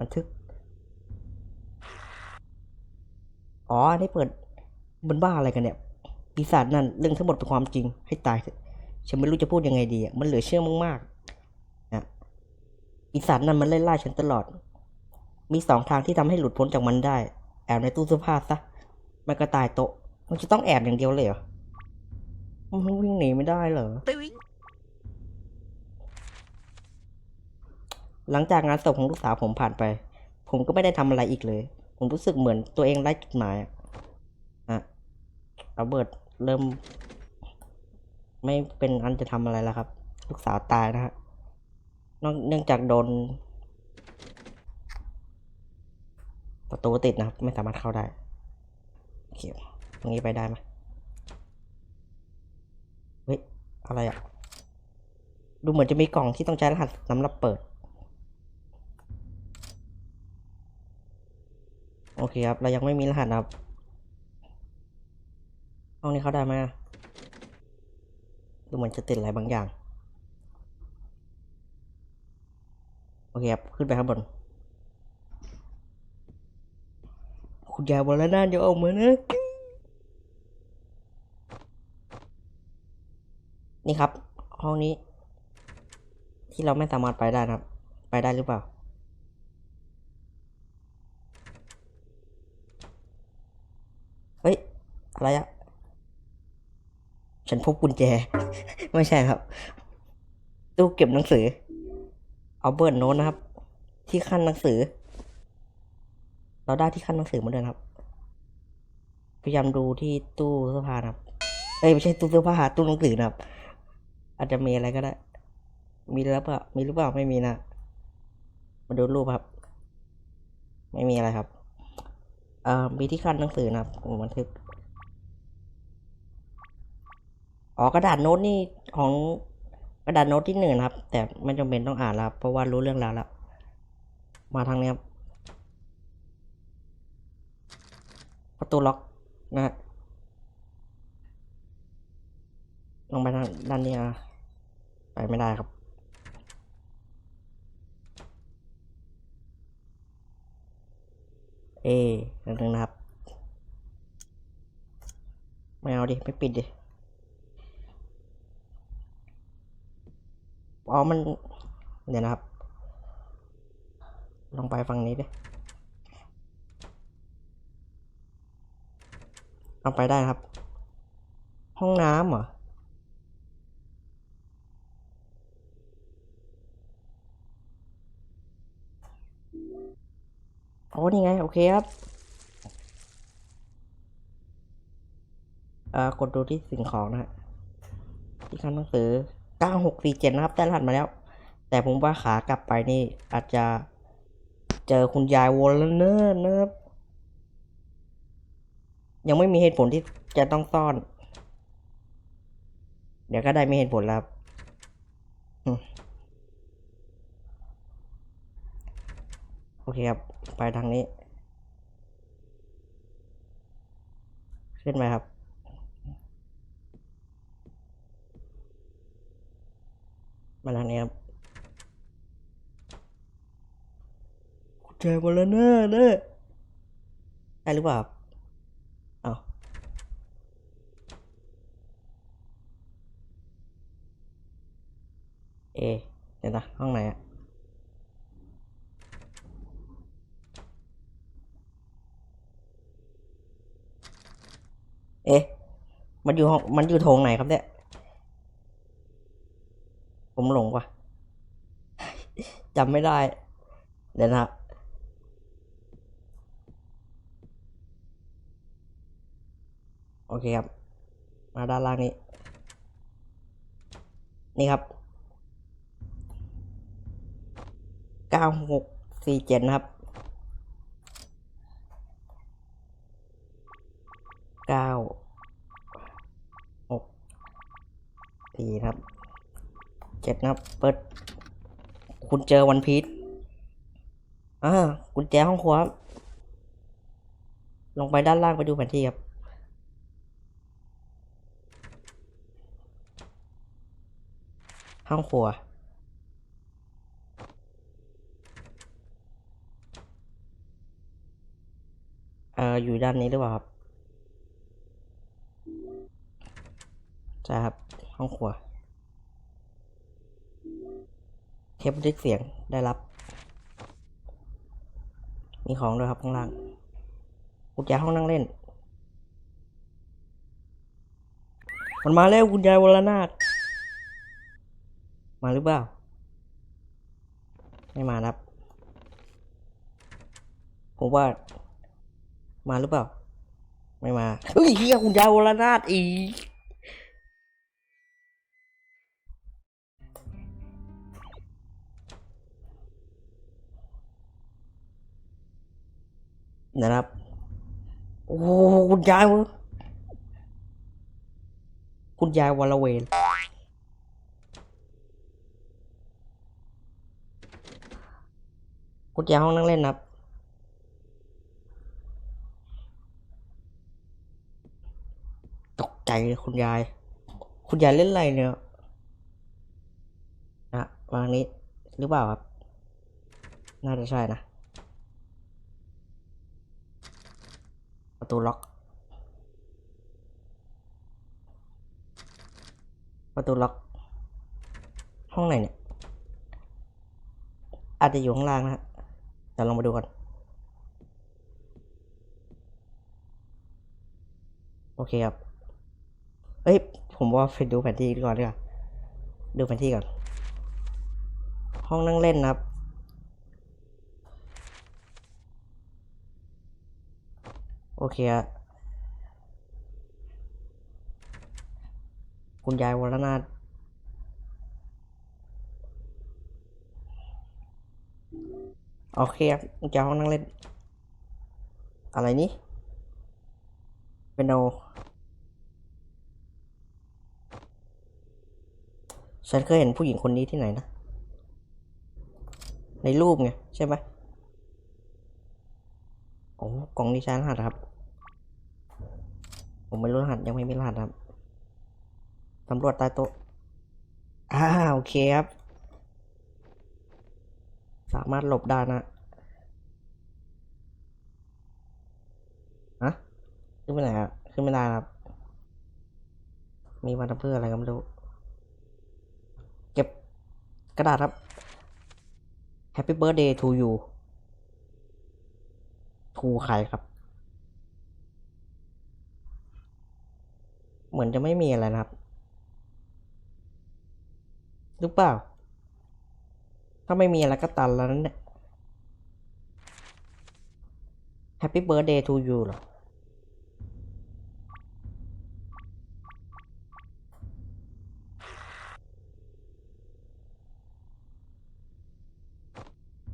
บันทึก อ๋ออันนี้เปิดมันบ้าอะไรกันเนี่ยปีศาจนั่นเรื่องทั้งหมดเป็นความจริง ให้ตายเถอะฉันไม่รู้จะพูดยังไงดีอะมันเหลือเชื่อมากๆนะปีศาจนั่นมันไล่ล่าฉันตลอด มีสองทางที่ทำให้หลุดพ้นจากมันได้ แอบในตู้เสื้อผ้าซะไม่ก็ตายโต๊ะ มันจะต้องแอบอย่างเดียวเลยเหรอมันวิ่งหนีไม่ได้เหรอ หลังจากงานศพของลูกสาวผมผ่านไป ผมก็ไม่ได้ทำอะไรอีกเลย ผมรู้สึกเหมือนตัวเองไร้จุดหมายอะอะระเบิดเริ่ม ไม่เป็นอันจะทำอะไรแล้วครับ ลูกสาวตายนะฮะนอกเนื่องจากโดน ประตูติดนะครับ ไม่สามารถเข้าได้โอเคตรงนี้ไปได้ไหมเฮ้ย อะไรอะดูเหมือนจะมีกล่องที่ต้องใช้รหัสสำหรับเปิด โอเคครับ เรายังไม่มีรหัสนะครับ ห้องนี้เขาได้ไหมดูเหมือนจะติดอะไรบางอย่าง โอเคครับ ขึ้นไปข้างบน คุณยายบอกแล้วนะเดี๋ยวออกมานะ นี่ครับ ห้องนี้ ที่เราไม่สามารถไปได้นะครับ ไปได้หรือเปล่า เฮ้ย อะไรอะฉันพบกุญแจ ไม่ใช่ครับ ตู้เก็บหนังสือ เอาเบิร์นโน้ตนะครับ ที่ขั้นหนังสือ เราได้ที่ขั้นหนังสือมาด้วยนครับ พยายามดูที่ตู้เสื้อผ้านะครับ เอ้ยไม่ใช่ตู้เสื้อผ้าตู้หนังสือนะครับ อาจจะมีอะไรก็ได้ มีหรือเปล่า มีหรือเปล่าไม่มีนะ มาดูรูปครับ ไม่มีอะไรครับ เอ่อ มีที่ขั้นหนังสือนะครับผมบันทึก อ๋อกระดาษโน้ตนี่ของกระดาษโน้ตที่หนึ่งนะครับ แต่ไม่จำเป็นต้องอ่านแล้วเพราะว่ารู้เรื่องราวแล้วมาทางนี้ครับประตูล็อกนะฮะลงไปทางด้านนี้อะไปไม่ได้ครับ เอนั่นนึงนะครับไม่เอาดิ ไม่ปิดดิ อ๋อมัน เดี๋ยวนะครับ ลองไปฝั่งนี้ดิลองไปได้ครับ ห้องน้ำเหรอโอ้นี่ไง โอเคครับอ่อกดดูที่สิ่งของนะฮะที่ขั้นหนังสือ 9647นะครับ ได้รหัสมาแล้ว แต่ผมว่าขากลับไปนี่อาจจะเจอคุณยายวอลเลนเนอร์นะครับ ยังไม่มีเหตุผลที่จะต้องซ่อน เดี๋ยวก็ได้ไมีเหตุผลแล้วโอเคครับ ไปทางนี้ ขึ้นไปครับ มาทางนี้ครับเจอมาแล้วเนอะเนอะได้หรือเปล่าครับเอาเอะเดี๋ยวนะห้องไหนอะเอ๊ะ มันอยู่ห้อง มันอยู่โถงไหนครับเนี่ย ผมหลงว่ะจำไม่ได้ เดี๋ยวนะโอเคครับ มาด้านล่างนี้ นี่ครับเก้าหกสี่เจ็ดนะครับเก้าหกสี่ครับ เจ็ดนะครับเปิด คุณเจอวันพีชอ่ากุญแจห้องครัวลงไปด้านล่างไปดูแผนที่ครับ ห้องครัว เอ่อ อยู่ด้านนี้หรือเปล่าครับใช่ครับ ห้องครัว เทปบันทึกเสียงได้รับ มีของด้วยครับข้างล่างกุญแจห้องนั่งเล่น มันมาแล้วคุณยายวรนาถมาหรือเปล่า ไม่มาครับ ผมว่า มาหรือเปล่า ไม่มาเฮ้ยเฮียคุณยายวรนาถอีก นะครับ โอ้คุณยายวะคุณยายวรเวนกุญแจห้องนั่งเล่นนะครับตกใจเลยคุณยาย คุณยายเล่นอะไรเนี่ยนะวางนี้หรือเปล่าครับ น่าจะใช่นะ ประตูล็อก ประตูล็อก ห้องไหนเนี่ย อาจจะอยู่ข้างล่างนะฮะเดี๋ยวลองมาดูก่อน โอเคครับ เอ้ย ผมว่าไปดูแผนที่ก่อนดีกว่า ดูแผนที่ก่อน ห้องนั่งเล่นนะครับ โอเคอะคุณยายวรนาถโอเคครับกุญแจห้องนั่งเล่น อะไรนี่เป็นโนฉันเคยเห็นผู้หญิงคนนี้ที่ไหนนะ ในรูปไง ใช่ไหม โอ้กล่องนี้ใช้รหัสครับ ผมไม่รู้รหัสยังไม่มีรหัสครับตำรวจใต้โต๊ะอ่าโอเคครับ สามารถหลบได้นะฮะขึ้นไปไหนครับขึ้นไม่ได้ครับ มีวันเพื่ออะไรก็ไม่รู้ เก็บกระดาษครับ Happy birthday to you to ใครครับ เหมือนจะไม่มีอะไรนะครับหรือเปล่า ถ้าไม่มีอะไรก็ตันแล้วนั่นเนี่ย Happy birthday to you เหรอ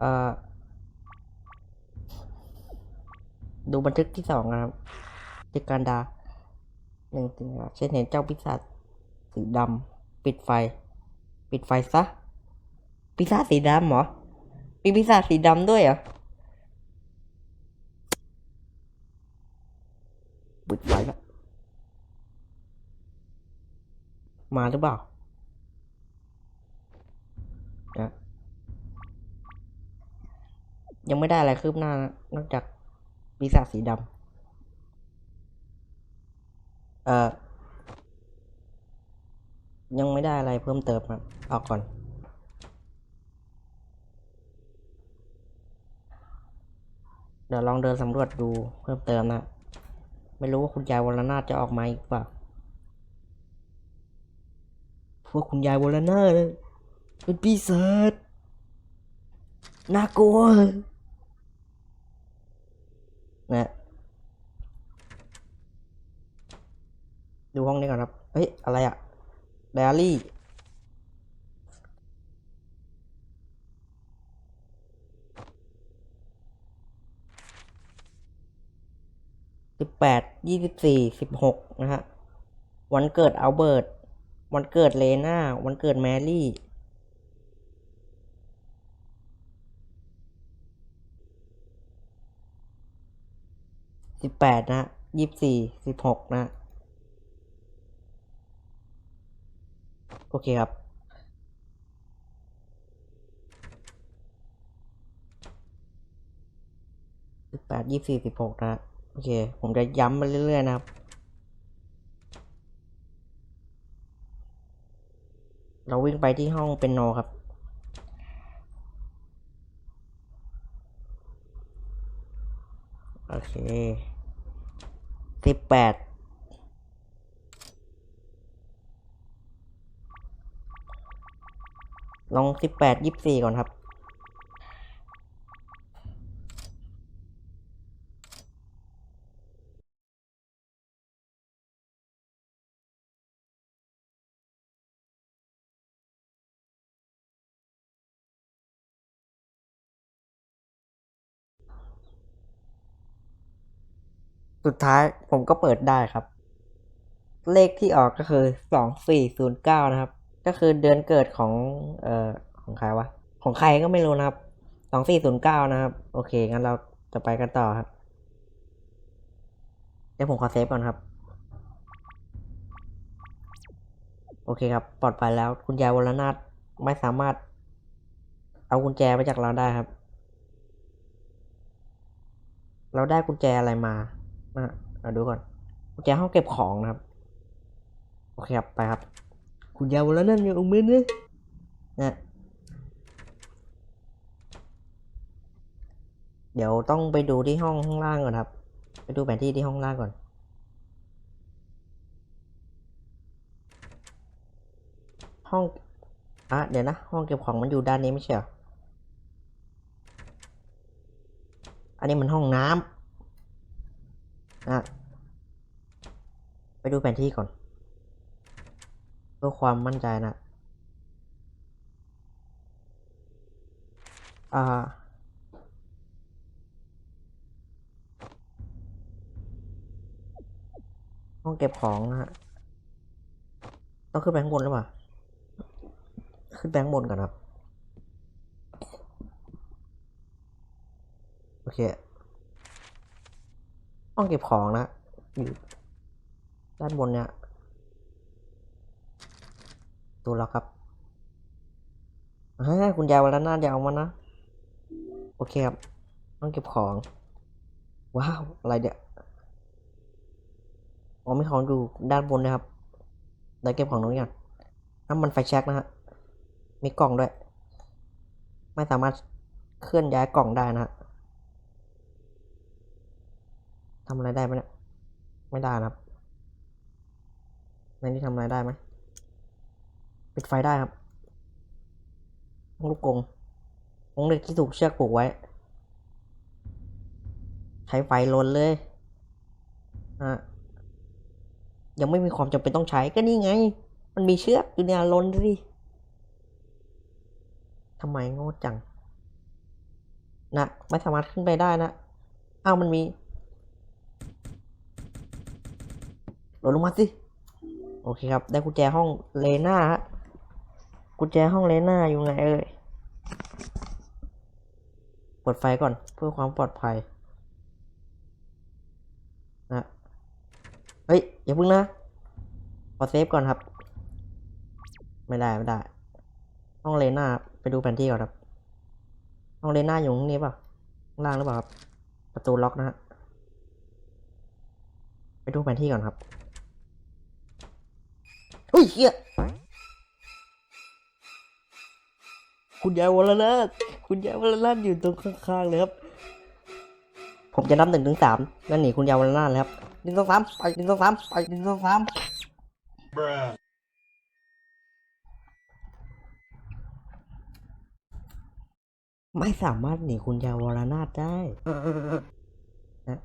เอ่อ ดูบันทึกที่สองนะครับติการดาหนึ่งสิงหาฉันเห็นเจ้าปีศาจสีดำปิดไฟ ปิดไฟซะปีศาจสีดำเหรอมีปีศาจสีดำด้วยเหรอปิดไฟละมาหรือเปล่านะยังไม่ได้อะไรคืบหน้านะนอกจาก ปีศาจสีดำเอ่อ ยังไม่ได้อะไรเพิ่มเติมครับเอาก่อน เดี๋ยวลองเดินสำรวจดูเพิ่มเติมนะ ไม่รู้ว่าคุณยายวรนาถจะออกมาอีกเปล่าพวกคุณยายวรนาถเป็นปีศาจน่ากลัว นะดูห้องนี้ก่อนครับ เฮ้ย อะไรอะไดอารี่ สิบแปด ยี่สิบสี่ สิบหกนะฮะ วันเกิดอัลเบิร์ต วันเกิดเลน่า วันเกิดแมรี่ สิบแปดนะยี่สิบสี่สิบหกนะ โอเคครับ สิบแปดยี่สิบสี่สิบหกนะ โอเค ผมจะย้ำไปเรื่อย ๆ นะครับ เราวิ่งไปที่ห้องเป็นโนครับ โอ เคสิบแปดลองสิบแปดยี่สิบสี่ก่อนครับ สุดท้ายผมก็เปิดได้ครับ เลขที่ออกก็คือสองสี่ศูนย์เก้านะครับ ก็คือเดือนเกิดของเอ่อของใครวะของใครก็ไม่รู้นะครับสองสี่ศูนย์เก้านะครับ โอเคงั้นเราจะไปกันต่อครับ เดี๋ยวผมขอเซฟก่อนครับ โอเคครับ ปลอดภัยแล้วคุณยายวรนาถไม่สามารถ เอากุญแจไปจากเราได้ครับ เราได้กุญแจอะไรมา นะเราดูก่อนกุญแจห้องเก็บของนะครับ โอเคครับ ไปครับคุณยายวรนาถอยู่องค์มือนะนะเดี๋ยวต้องไปดูที่ห้องข้างล่างก่อนครับ ไปดูแผนที่ที่ห้องล่างก่อนห้อง อะ เดี๋ยวนะ ห้องเก็บของมันอยู่ด้านนี้ไม่ใช่เหรอ อันนี้มันห้องน้ำ อะ ไปดูแผนที่ก่อน เพื่อความมั่นใจนะ อ่าห้องเก็บของนะฮะ ต้องขึ้นไปข้างบนหรือเปล่า ขึ้นไปข้างบนก่อนครับ โอเค ห้องเก็บของนะอยู่ด้านบนเนี่ยดูแล้วครับฮ้คุณยายวรนาถอย่าเอามานะ โอเคครับห้องเก็บของ ว้าว อะไรเดี๋ยอ๋อมีของอยู่ด้านบนนะครับเดี๋ยวเก็บของตรงนี้ก่อนน้ำมันไฟแช็กนะฮะมีกล่องด้วย ไม่สามารถเคลื่อนย้ายกล่องได้นะฮะ ทำอะไรได้ไหมเนี่ย ไม่ได้นะครับ ในนี้ทำอะไรได้ไหมปิดไฟได้ครับลูกกงห้องเล็กที่ถูกเชือกผูกไว้ ใช้ไฟลนเลยอะยังไม่มีความจำเป็นต้องใช้ก็นี่ไง มันมีเชือกอยู่เนี่ยลนสิทำไมโง่จัง นะ ไม่สามารถขึ้นไปได้นะ อ้าวมันมี ลดลงมาสิ โอเคครับ ได้กุญแจห้องเลน่าฮะกุญแจห้องเลน่าอยู่ไงเอ่ยเปิดไฟก่อนเพื่อความปลอดภัยนะเฮ้ย อย่าพึ่งนะขอเซฟก่อนครับ ไม่ได้ไม่ได้ ห้องเลน่าไปดูแผนที่ก่อนครับ ห้องเลน่าอยู่ตรงนี้ป่ะข้างล่างหรือเปล่าครับ ประตูล็อกนะฮะไปดูแผนที่ก่อนครับ อุ้ยเฮียคุณยายวรนาถคุณยายวรนาถอยู่ตรงข้างๆเลยครับ ผมจะนับหนึ่งถึงสามแล้วหนีคุณยายวรนาถเลยครับหนึ่งสองสามไปหนึ่งสองสามไปหนึ่งสองสามไม่สามารถหนีคุณยาวรนาถได้นะ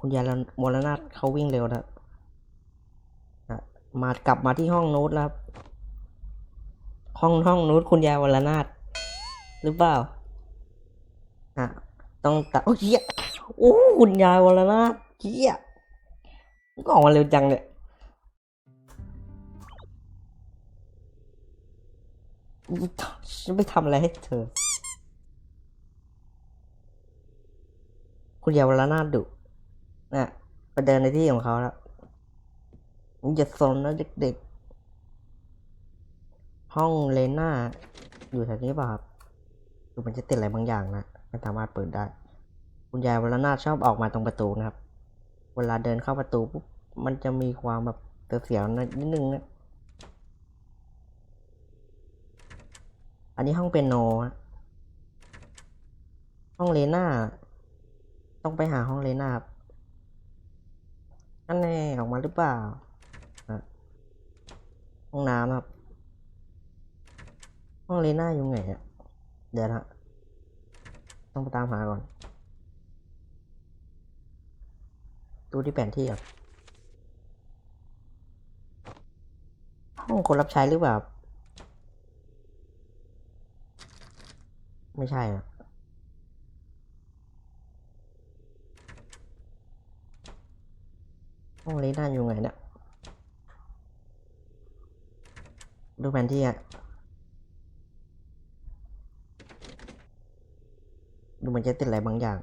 คุณยาวรนาถเขาวิ่งเร็วนะ มากลับมาที่ห้องนู้ดแล้วครับ ห้องห้องนู้ดคุณยายวรนาถหรือเปล่าอะต้องตัดโอ้ยเหี้ยโอ้คุณยายวรนาถเหี้ยก็ออกมาเร็วจังเนี่ยฉันไปทำอะไรให้เธอ คุณยายวรนาถดุนะไปเดินในที่ของเขาแล้ว อย่าสนนะเด็กๆ ห้องเลน่า อยู่แถวนี้เปล่าครับดูมันจะติดอะไรบางอย่างนะไม่สามารถเปิดได้ คุณยายวรนาชอบออกมาตรงประตูนะครับ เวลาเดินเข้าประตูปุ๊บมันจะมีความแบบเสียวๆนิดนึงนะอันนี้ห้องเปียโนะห้องเลน่า ต้องไปหาห้องเลน่าครับนั่นแน่ออกมาหรือเปล่า องน้ำครับ ห้องเลน่าอยู่ไหนอะเดี๋ยวนะต้องไปตามหาก่อน ดูที่แผนที่ครับ ห้องคนรับใช้หรือเปล่า ไม่ใช่อะห้องเลน่าอยู่ไหนเนี่ย ดูแผนที่อะดูเหมันจะติดอะไรบางอย่าง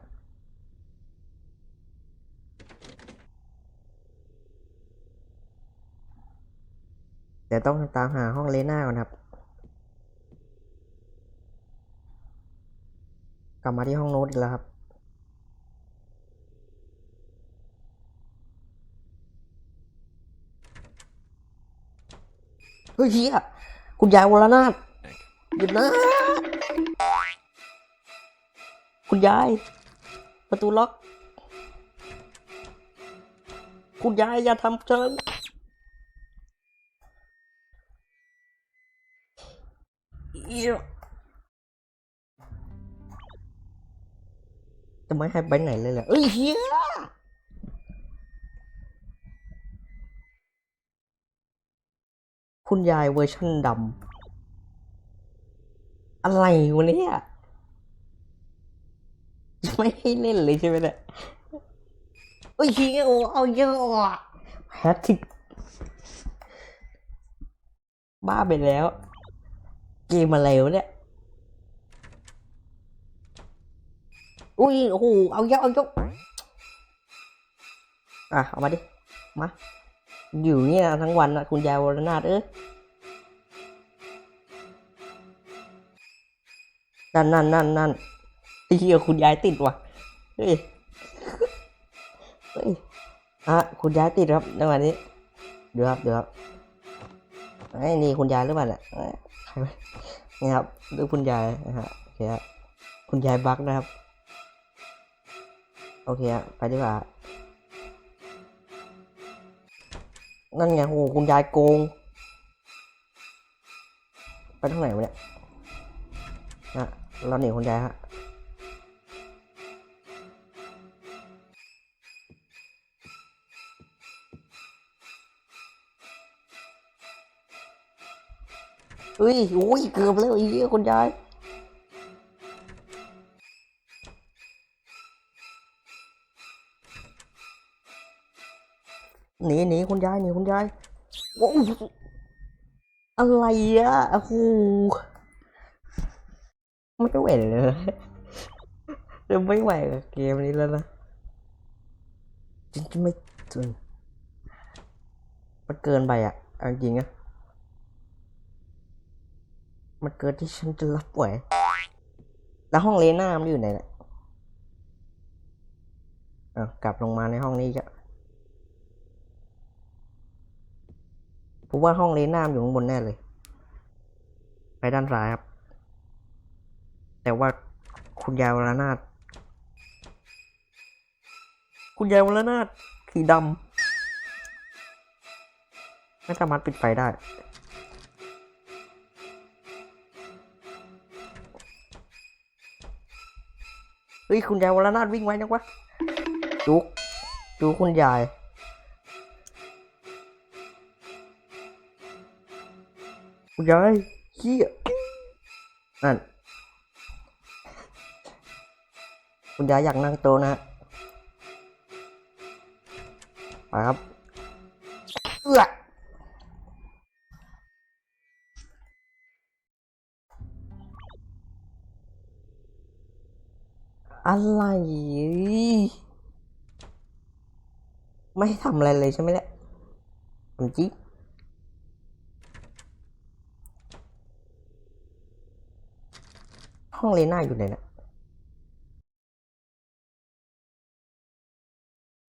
เดี๋ยวต้องตามหาห้องเลน่าก่อนครับ กลับมาที่ห้องโน้ตอีกแล้วครับ เฮ้ยเฮียคุณยายวรนาถหยุดนะ คุณยาย ประตูล็อก คุณยายอย่าทำฉันเอี้ยจะไม่ให้ไปไหนเลยเหรอเอ้ยเฮีย คุณยายเวอร์ชันดำอะไรวะเนี่ยจะไม่ให้เล่นเลยใช่ไหมเนี่ยเอ้ยเฮียโอ้เอาเยอะอะแฮตติกบ้าไปแล้ว เกมอะไรวะเนี่ยอุ้ยโอ้โหเอาเยอะเอาเยอะอะเอามาดิ มา อยู่เนี่ยทั้งวันนะคุณยายวรนาถเอ้ยนั่นนั่นนั่นนั่นตีกับคุณยายติดว่ะเฮ้ยเฮ้ยอะคุณยายติดครับในวันนี้เดี๋ยวครับเดี๋ยวครับไอ้นี่คุณยายหรือเปล่าเนี่ยใครวะนี่ครับดูคุณยายนะฮะโอเคครับคุณยายบักนะครับ โอเคอะไปดีกว่า นั่นไงโหคุณยายโกง ไปทางไหนวะเนี่ยนะเราหนีคุณยายฮะเฮ้ยโอ้ยเกือบแล้วไอ้เหี้ยคุณยาย หนีหนีคุณยายหนีคุณยายโอ้อะไรอะโอ้โหไม่ไหวเลยเริ่มไม่ไหวกับเกมนี้แล้วนะจริงๆไม่จริงมันเกินไปอะเอาจริงอะมันเกินที่ฉันจะรับไหวแล้วห้องเลน่ามันอยู่ไหนเนี่ยอะกลับลงมาในห้องนี้จ้ะ ผมว่าห้องเลน่ามอยู่ข้างบนแน่เลย ไปด้านซ้ายครับ แต่ว่าคุณยายวรนาถคุณยายวรนาถสีดำไม่สามารถปิดไฟได้ เฮ้ย คุณยายวรนาถวิ่งไว้นะวะจุก จุกคุณยาย คุณยายเฮียนั่นคุณยายอยากนั่งโตนะฮะไปครับเอื้ออะไร ไม่ทำอะไรเลยใช่ไหมเนี่ยทำจิ๊ ห้องเลน่าอยู่ไหนนะ